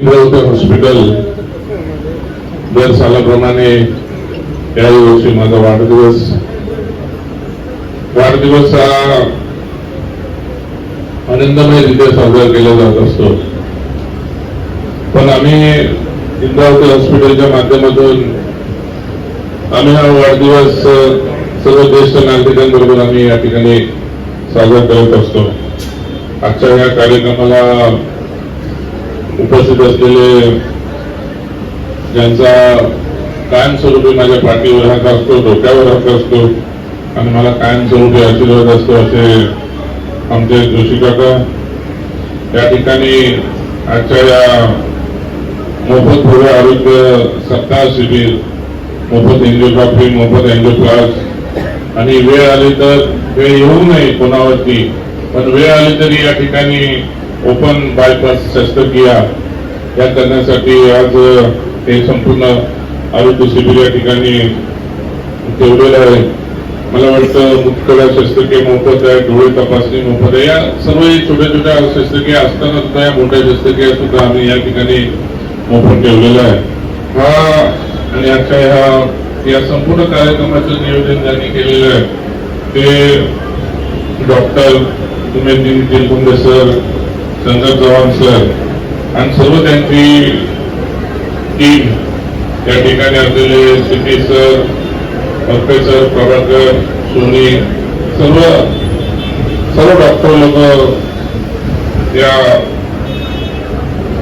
Indravati hospital दर सालाप्रमाणे याही वर्षी माझा वाढदिवस. वाढदिवस हा आनंदमयरित्या साजरा केला जात असतो. पण आम्ही इंद्रावती हॉस्पिटलच्या माध्यमातून आम्ही हा वाढदिवस सर्व ज्येष्ठ नागरिकांबरोबर आम्ही या ठिकाणी साजरा करत असतो. आजच्या या कार्यक्रमाला उपस्थित असलेले ज्यांचा कायमस्वरूपी माझ्या पाठीवर हात असतो डोक्यावर हात असतो आणि मला कायमस्वरूपी आशीर्वाद असतो असे आमचे जोशी काका. या ठिकाणी आजच्या या मोफत पूर्व आरोग्य सप्ताह शिबिर मोफत एन्जिओग्राफी मोफत एन्जिओप्लास आणि वेळ आली तर वेळ येऊ नये कोणावरती पण वेळ आली तरी या ठिकाणी ओपन बायपास शस्त्रक्रिया या करण्यासाठी आज हे संपूर्ण आरोग्य शिबिर या ठिकाणी ठेवलेलं आहे. मला वाटतं मुख्यला शस्त्रक्रिया मोफत आहे डोळे तपासणी मोफत आहे या सर्व छोट्या छोट्या शस्त्रक्रिया असताना सुद्धा या मोठ्या शस्त्रक्रिया सुद्धा आम्ही या ठिकाणी मोफत ठेवलेला आहे. हा आणि आजच्या ह्या या संपूर्ण कार्यक्रमाचं नियोजन ज्यांनी केलेलं आहे ते doctor Umedji Telkunde sir Shankar Chavan sir. आणि सर्व त्यांची टीम त्या ठिकाणी असलेले city sir professor Prabhakar Soni सर्व सर्व डॉक्टर लोक या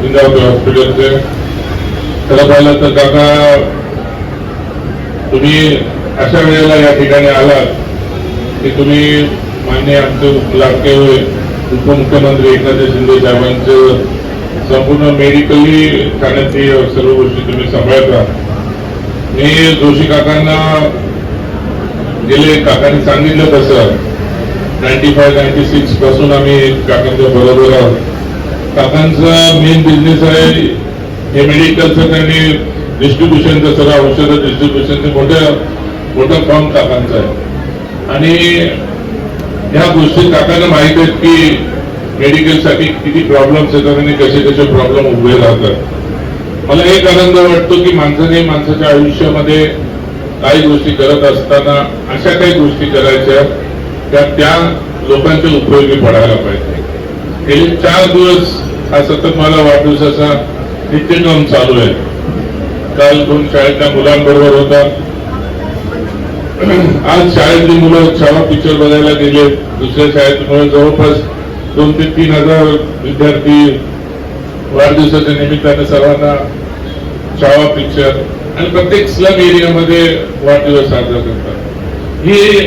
इंदावती हॉस्पिटलचे खरं पाहिलं तर काका तुम्ही अशा वेळेला या ठिकाणी आलात की तुम्ही मान्य आमचे लाडके उपमुख्यमंत्री एकनाथ शिंदे साहेबांचं संपूर्ण मेडिकली ठाण्याची सर्व गोष्टी तुम्ही सांभाळता मी जोशी काकांना गेले काकांनी सांगितलं तसं. नाईन्टी फाय नाईन्टी सिक्सपासून आम्ही काकांच्या बरोबर आहोत. काकांचा मेन बिझनेस आहे हे मेडिकलचं त्यांनी डिस्ट्रीब्युशनचं सर्व औषधं डिस्ट्रीब्युशनचं मोठ्या मोठं फॉर्म काकांचा आहे. आणि ह्या गोष्टी काकांना माहीत आहेत की मेडिकलसाठी किती प्रॉब्लेम्स येतात आणि कसे कसे प्रॉब्लेम उभे राहतात. मला एक आनंद वाटतो की माणसाने माणसाच्या आयुष्यामध्ये काही गोष्टी करत असताना अशा काही गोष्टी करायच्या त्या त्या लोकांच्या उपयोगी पडायला पाहिजे. गेले चार दिवस हा सतत मला वाढदिवसाचा नित्यक्रम चालू आहे. काल दोन शाळेतल्या मुलांबरोबर होता आज शाळेतली मुलं छावा पिक्चर बघायला गेले. दुसऱ्या शाळेत जवळपास दोन ते तीन हजार विद्यार्थी वाढदिवसाच्या निमित्ताने सर्वांना छावा पिक्चर आणि प्रत्येक स्लम एरियामध्ये वाढदिवस साजरा करतात. हे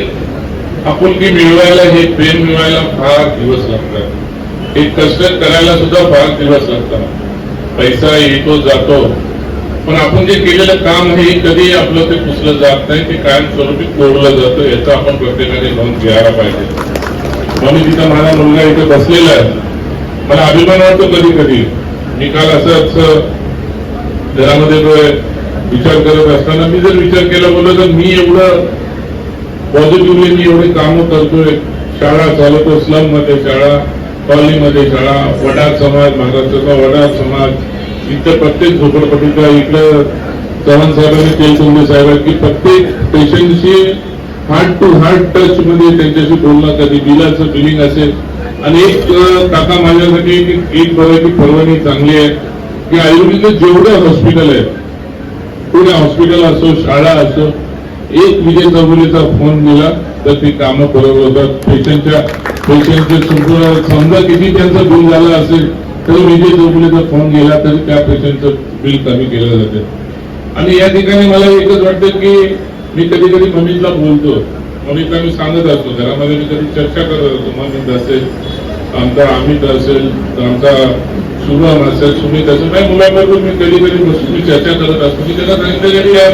आपुलकी मिळवायला हे प्रेम मिळवायला फार दिवस लागतात. हे कष्ट करायला सुद्धा फार दिवस लागतात. पैसा येतो जातो. पण आपण जे केलेलं काम हे कधी आपलं ते पुसलं जात नाही ते कायमस्वरूपी कोरलं जातं याचा आपण प्रत्येकाने नोंद घ्यायला पाहिजे. म्हणून तिथं माझा मुलगा इथे बसलेला आहे. मला अभिमान वाटतो कधी कधी मी काल असंच घरामध्ये विचार करत असताना मी जर विचार केला बोललो तर मी एवढं पॉझिटिव्हली मी एवढे कामं करतोय. शाळा चालवतो स्लममध्ये शाळा कॉलनीमध्ये शाळा वडार समाज महाराष्ट्राचा वडार समाज. इथं प्रत्येक झोपडपट्टीचा इकडं चव्हाण साहेबांनी तेलतुंबे साहेब आहेत की प्रत्येक पेशंटशी हार्ट टू हार्ट टच मध्ये त्यांच्याशी बोलणं कधी बिलाचं बिलिंग असेल. आणि एक काका माझ्यासाठी एक- बघायची परवानगी चांगली आहे की आयुर्वेदिक जेवढं हॉस्पिटल आहे पुणे हॉस्पिटल असो शाळा असो एक विजय चौगुलेचा फोन दिला तर ती कामं बरोबर होतात. पेशंटच्या पेशंटचे संपूर्ण समजा किती त्यांचं बिल झालं असेल तर विजय चौगुलेचा फोन गेला तरी त्या पैशांचं बिल कमी केलं जाते. आणि या ठिकाणी मला एकच वाटतं की मी कधी कधी मम्मीला बोलतो. ममितला मी सांगत असतो. घरामध्ये मी कधी चर्चा करत असतो. ममित असेल आमचा अमित असेल आमचा शुभम असेल सुमित असेल. नाही मुलाबरोबर मी कधी कधी बसून मी चर्चा करत असतो. मी त्यांना सांगितलं की यार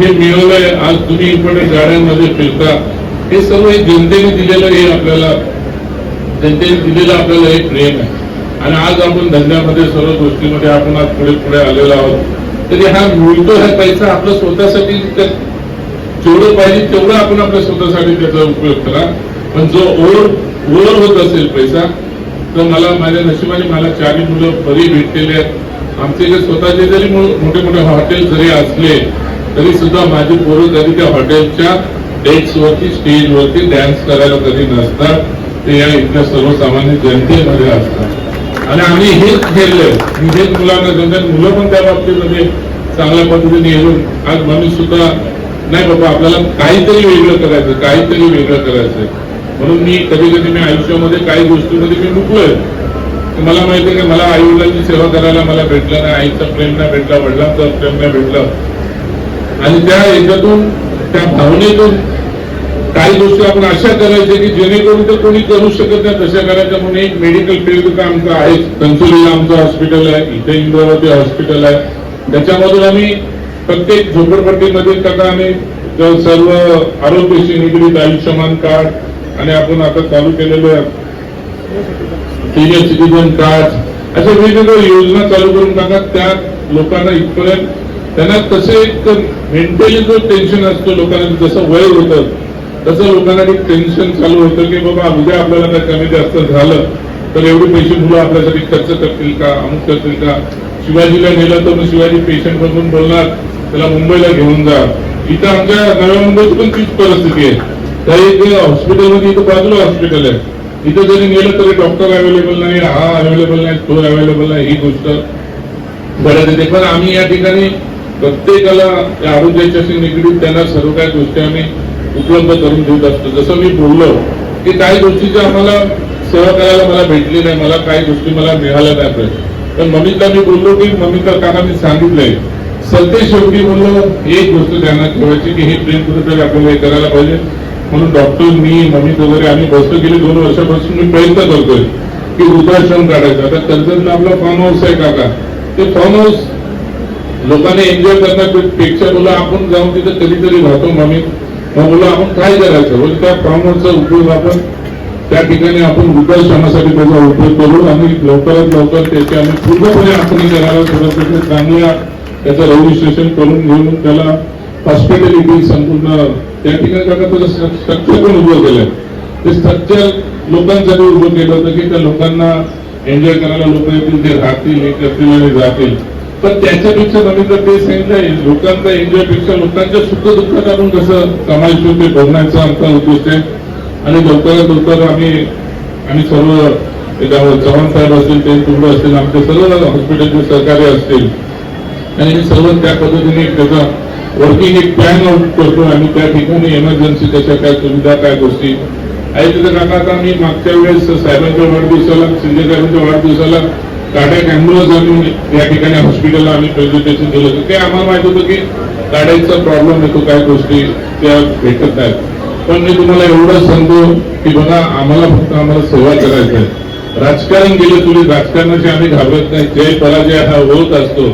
हे मिळवलंय. आज तुम्ही इकडे गाड्यांमध्ये फिरता. हे सर्व हे जनतेने दिलेलं हे आपल्याला जनतेने दिलेलं आपल्याला हे प्रेम आहे. आणि आज आपण धंद्यामध्ये सर्व गोष्टीमध्ये आपण आज पुढे पुढे आलेलो आहोत. तरी हा मिळतो हा पैसा आपला स्वतःसाठी जेवढं पाहिजे तेवढं आपण आपल्या स्वतःसाठी त्याचा उपयोग करा. पण जो ओर ओर होत असेल पैसा तर मला माझ्या नशिबाने मला चारही मुलं बरी भेटलेली आहेत. आमचे जे स्वतःचे जरी मोठे मोठे हॉटेल जरी असले तरी सुद्धा माझी पोरं कधी त्या हॉटेलच्या डेट्स वरती स्टेज वरती डान्स करायला कधी नसतात. ते या इथल्या सर्वसामान्य जनतेमध्ये असतात. आणि आम्ही हेच खेळलोय हेच मुलांना समजा मुलं पण त्या बाबतीमध्ये चांगल्या पद्धतीने येऊन आज मनुष्य सुद्धा नाही बाबा आपल्याला काहीतरी वेगळं करायचं काहीतरी वेगळं करायचंय. म्हणून मी कधी कधी मी आयुष्यामध्ये काही गोष्टीमध्ये मी मुकलोय मला माहिती आहे की मला आई वडिलांची सेवा करायला मला भेटलं नाही आईचं प्रेम नाही भेटलं वडिलांचं प्रेम नाही भेटलं. आणि त्या याच्यातून त्या भावनेतून काही गोष्टी आपण अशा करायच्या की जेणेकरून ते कोणी करू शकत नाही तशा करायच्या म्हणून एक मेडिकल फील्ड तर आमचं आहे. कन्सुलीला आमचं हॉस्पिटल आहे. इथे इंद्रावती हॉस्पिटल आहे. त्याच्यामधून आम्ही प्रत्येक झोपडपट्टीमध्ये कथा आम्ही सर्व आरोग्याशी निगडीत आयुष्यमान कार्ड आणि आपण आता चालू केलेलं सिनियर सिटीजन कार्ड अशा वेगवेगळ्या योजना चालू करून टाका त्या लोकांना इथपर्यंत त्यांना तसे एक मेंटली जो टेन्शन असतो लोकांना जसं वय होतं तसं लोकांना एक टेन्शन चालू होतं की बाबा उद्या आपल्याला काय कमी जास्त झालं तर एवढे पैसे मुलं आपल्यासाठी खर्च करतील का अमुक करतील का? शिवाजीला नेलं तर मग शिवाजी पेशंट बसून बोलणार त्याला मुंबईला घेऊन जा. इथं आमच्या नव्या मुंबईची पण तीच परिस्थिती आहे. त्या एक हॉस्पिटलमध्ये इथं बाजूला हॉस्पिटल आहे. इथं जरी नेलं तरी डॉक्टर अवेलेबल नाही हा अवेलेबल नाही तो अवेलेबल नाही ही गोष्ट. घडत येते पण आम्ही या ठिकाणी प्रत्येकाला या आरोग्याच्याशी निगडीत त्यांना सर्व काही गोष्टी आम्ही उपलब्ध करून देत असतो. जसं मी बोललो की काही गोष्टीची आम्हाला सेवा करायला मला भेटली नाही मला काही गोष्टी मला मिळाल्या नाही पाहिजे पण मम्मीला मी बोललो की मम्मीला काना मी सांगितलंय. सत्य शेवटी बोललो एक गोष्ट ध्यानात ठेवायची की हे प्रेम कुठेतरी आपल्याला हे करायला पाहिजे. म्हणून डॉक्टर मी मम्मी वगैरे आम्ही बसतो गेले दोन वर्षापासून. मी प्रयत्न करतोय की वृद्धाश्रम काढायचा. आता कर्जतला आपला फार्म हाऊस आहे काका. ते फार्म हाऊस लोकांनी एन्जॉय करण्यापेक्षा बोला आपण जाऊन तिथे कधीतरी राहतो मम्मी. मग बोला आपण काय करायचं? म्हणजे त्या फार्म उपयोग आपण त्या ठिकाणी आपण वृद्धाश्रमासाठी त्याचा उपयोग करू आणि लवकरात लवकर त्याची आम्ही पूर्णपणे आखणी करायला सुरुवात करतो चांगल्या त्याचं रजिस्ट्रेशन करून घेऊन त्याला हॉस्पिटॅलिटी संपूर्ण त्या ठिकाणी काका स्ट्रक्चर पण उभं केलंय. ते स्ट्रक्चर लोकांसाठी उभं केलं होतं की त्या लोकांना एन्जॉय करायला लोक येतील ते राहतील हे करतील आणि जातील. पण त्याच्यापेक्षा नवीन ते सांगितलंय लोकांचा एन्जॉयपेक्षा लोकांच्या सुख दुःखात आपण कसं कमायचो ते बघण्याचा आमचा उद्देश आहे. आणि लवकरात लवकर आम्ही आम्ही सर्व त्याच्यावर चव्हाण साहेब असतील ते तुकडे असतील आमचे सर्व हॉस्पिटलचे सहकार्य असतील. आणि हे सर्व त्या पद्धतीने त्याचा वर्किंग एक प्लॅन आउट करतो आणि त्या ठिकाणी एमर्जन्सी त्याच्या काय सुविधा काय गोष्टी आहे तिथं. काका आता मी मागच्या वेळेस साहेबांच्या वाढदिवसाला शिंदे साहेबांच्या वाढदिवसाला कार्डियक अँब्युलन्स आणून या ठिकाणी हॉस्पिटलला आम्ही प्रेझेंटेशन दिलं होतं. ते आम्हाला माहीत होतं की गाड्यांचा प्रॉब्लेम येतो काय गोष्टी त्या भेटत नाहीत. पण मी तुम्हाला एवढं सांगतो की बघा आम्हाला फक्त आम्हाला सेवा करायचं आहे. राजकारण गेलं तुम्ही राजकारणाशी आम्ही घाबरत नाही. जय पराजय हा होत असतो.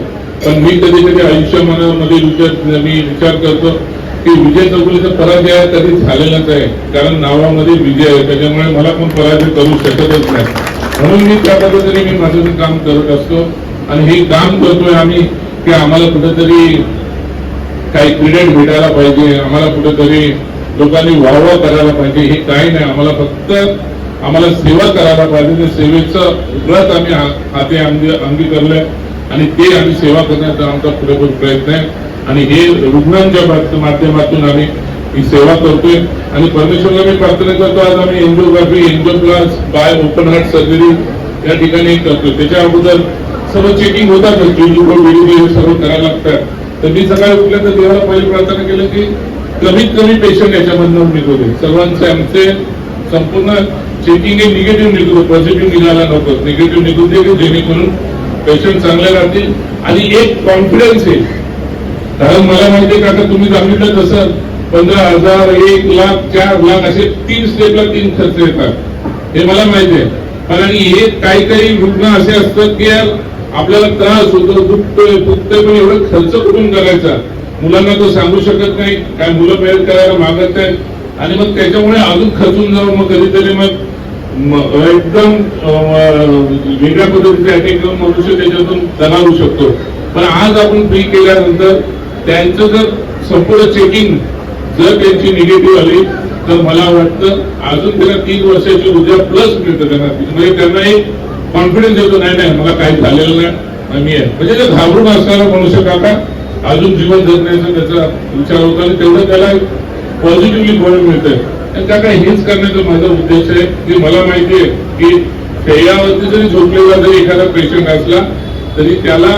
पण मी कधी कधी आयुष्य मनामध्ये विचार मी विचार करतो की विजय चौगुलेचा पराजय कधी झालेलाच आहे. कारण नावामध्ये विजय आहे. त्याच्यामुळे मला पण पराजय करू शकतच नाही. म्हणून मी त्या पद्धतीने मी माझं ते काम करत असतो. आणि हे काम करतोय आम्ही की आम्हाला कुठेतरी काही क्रेडिट भेटायला पाहिजे आम्हाला कुठेतरी लोकांनी वाहवा करायला पाहिजे हे काही नाही. आम्हाला फक्त आम्हाला सेवा करायला पाहिजे. ते सेवेचं व्रत आम्ही हाते अंगी अंगीकारलंय. आणि ते आम्ही सेवा करण्याचा आमचा पुरेपूर प्रयत्न आहे. आणि हे रुग्णांच्या माध्यमातून आम्ही ही सेवा करतोय. आणि परमेश्वरला मी प्रार्थना करतो आज आम्ही angiography angioplasty by open heart surgery या ठिकाणी करतोय. त्याच्या अगोदर सर्व चेकिंग होतात म्हणजे व्हिडिओ सर्व करायला लागतात तर मी सकाळी उठल्या तर देवाला पहिली प्रार्थना केलं की कमीत कमी पेशंट याच्यामधनं निघू दे. सर्वांचे आमचे संपूर्ण चेकिंग हे निगेटिव्ह निघू पॉझिटिव्ह निघायला नको. निगेटिव्ह निघू दे की जेणेकरून पेशंट चांगले राहतील. आणि एक कॉन्फिडन्स आहे. कारण मला माहितीये का तुम्ही सांगितलं तसं पंधरा हजार एक लाख चार लाख असे तीन स्टेपला तीन खर्च येतात. हे मला माहिती आहे. कारण हे काही काही रुग्ण असे असतात की यार आपल्याला त्रास होतो दुखतोय फुगतोय पण एवढं खर्च कुठून करायचा? मुलांना तो सांगू शकत नाही. काय मुलं मेहनत करायला मागत आहेत. आणि मग त्याच्यामुळे अजून खचून जावं मग कधीतरी मग एकदम वेगळ्या पद्धतीचे अटॅक करून मनुष्य त्याच्यातून दगावू शकतो. पण आज आपण फ्री केल्यानंतर त्यांचं जर संपूर्ण चेकिंग जर त्यांची निगेटिव्ह आली तर मला वाटतं अजून त्यांना तीन वर्षाची ऊर्जा प्लस मिळतं त्यांना. म्हणजे त्यांना एक कॉन्फिडन्स येतो नाही नाही मला काही झालेलं नाही मी आहे. म्हणजे ते घाबरून असणारा मनुष्य काका अजून जीवन जगण्याचा त्याचा विचार होता आणि तेवढं त्याला पॉझिटिव्हली बळ मिळतंय. आणि काका हेच करण्याचा माझा उद्देश आहे. की मला माहिती आहे की शय्यावरती जरी झोपलेला जरी एखादा पेशंट असला तरी त्याला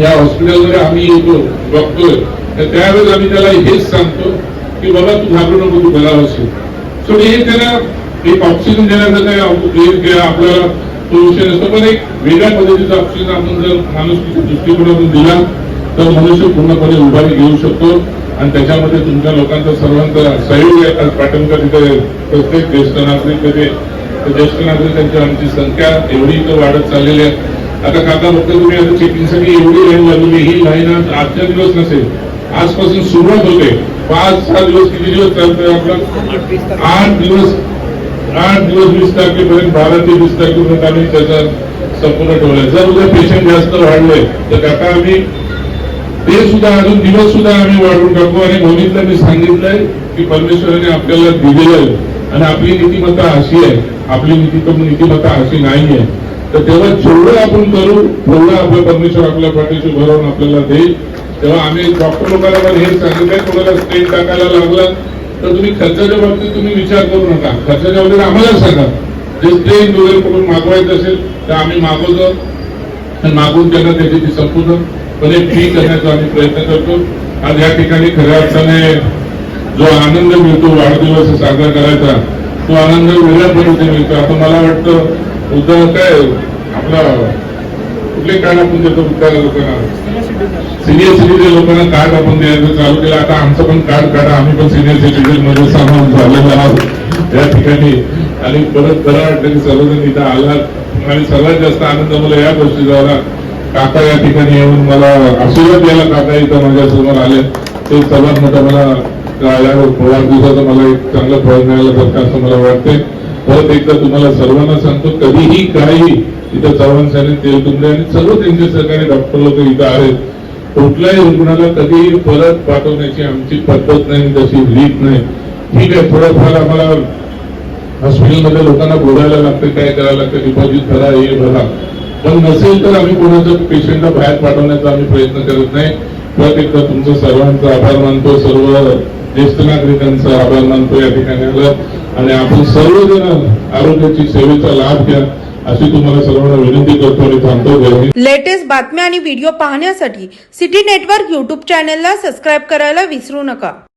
या हॉस्पिटलमध्ये आम्ही येतो बघतोय. तर त्यावेळेस आम्ही त्याला हेच सांगतो की बाबा तू घाबरू नको तू बरा असेल सो हे त्याला एक ऑक्सिजन देण्याचं काय आपल्याला तो विषय नसतो पण एक वेगळ्या पद्धतीचा ऑक्सिजन आपण जर माणूस दृष्टिकोनातून दिला तर मनुष्य पूर्णपणे उभारी घेऊ शकतो. आणि त्याच्यामध्ये तुमच्या लोकांचा सर्वांचा सहयोग आहे. आज पाटणकर तिथे प्रत्येक ज्येष्ठ नागरिक तिथे तर ज्येष्ठ नागरिकांची आमची संख्या एवढी इथं वाढत चाललेली आहे. आता काका फक्त तुम्ही आता चेकिंगसाठी एवढी लाईन लागली ही लाईन आजच्या दिवस नसेल. आजपासून सुरुवात होते. पाच सहा दिवस किती दिवस चालतोय आपलं? आठ दिवस आठ दिवस वीस तारखेपर्यंत बारा ते वीस तारखेपर्यंत आम्ही त्याचा संपूर्ण ठेवलाय. जर उद्या पेशंट जास्त वाढले तर काका आम्ही ते सुद्धा अजून दिवस सुद्धा आम्ही वाढवून टाकू. आणि मोदींना मी सांगितलंय की परमेश्वराने आपल्याला दिलेलं आहे. आणि आपली नीतिमत्ता अशी आहे. आपली नीती नीतिमत्ता अशी नाही आहे तर तेव्हा जेवढं आपण करू तेवढं आपलं परमेश्वर आपल्या पाठीशी भरवून आपल्याला देईल. तेव्हा आम्ही डॉक्टर लोकांना पण हेच सांगितलंय कोणाला स्टेट टाकायला लागला? तर तुम्ही खर्चाच्या बाबतीत तुम्ही विचार करू नका. खर्चाच्या बाबतीत आम्हाला सांगा. जे स्टेट वगैरे करून मागवायचं असेल तर आम्ही मागवतो. आणि मागून त्यांना त्याची ती संपूर्ण. पण एक फी करण्याचा आम्ही प्रयत्न करतो. आज या ठिकाणी खऱ्या अर्थाने जो आनंद मिळतो वाढदिवस साजरा करायचा तो आनंद वेगळ्या पद्धतीने मिळतो. आता मला वाटतं उद्या काय आपला कुठले काय आपण देतो वृद्धांना लोकांना सिनियर सिटीजन लोकांना कार्ड आपण द्यायचं चालू केलं. आता आमचं पण कार्ड काढा. आम्ही पण सिनियर सिटीजनमध्ये सामावून झालेलो आहोत. या ठिकाणी. आणि परत बरं वाटलं की सर्वजण इथं आलात. आणि सर्वात जास्त आनंद मला या गोष्टी झाला काका या ठिकाणी येऊन मला आशीर्वाद द्यायला काका इथं माझ्यासमोर आले. ते सर्वात मोठं मला या दिवसाचं मला एक चांगलं फळ मिळालं सारखं असं मला वाटते परत एकदा तुम्हाला सर्वांना सांगतो कधीही काही इथं चव्हाण तेलतुंबे आणि सर्व त्यांचे सरकारी डॉक्टर लोक इथं आहेत. कुठल्याही रुग्णाला कधीही परत पाठवण्याची आमची पद्धत नाही तशी रीत नाही. ठीक आहे थोडंफार आम्हाला हॉस्पिटलमध्ये लोकांना बोलायला लागतं काय करायला लागतं डिपॉझिट भरा हे भरा. पण नसेल तर आम्ही कोणाचं पेशंटला बाहेर पाठवण्याचा आम्ही प्रयत्न करत नाही. परत एकदा तुमचं सर्वांचा आभार मानतो सर्व ज्येष्ठ नागरिकांचा आभार मानतो या ठिकाणी आलं. आणि आपण सर्वजण आरोग्याची सेवेचा लाभ घ्या. अशी तुम्हाला सर्वांना विनंती करतो आणि थांबतो लेटेस्ट बातम्या आणि व्हिडिओ पाहण्यासाठी सिटी नेटवर्क युट्यूब चॅनेलला सबस्क्राईब करायला विसरू नका.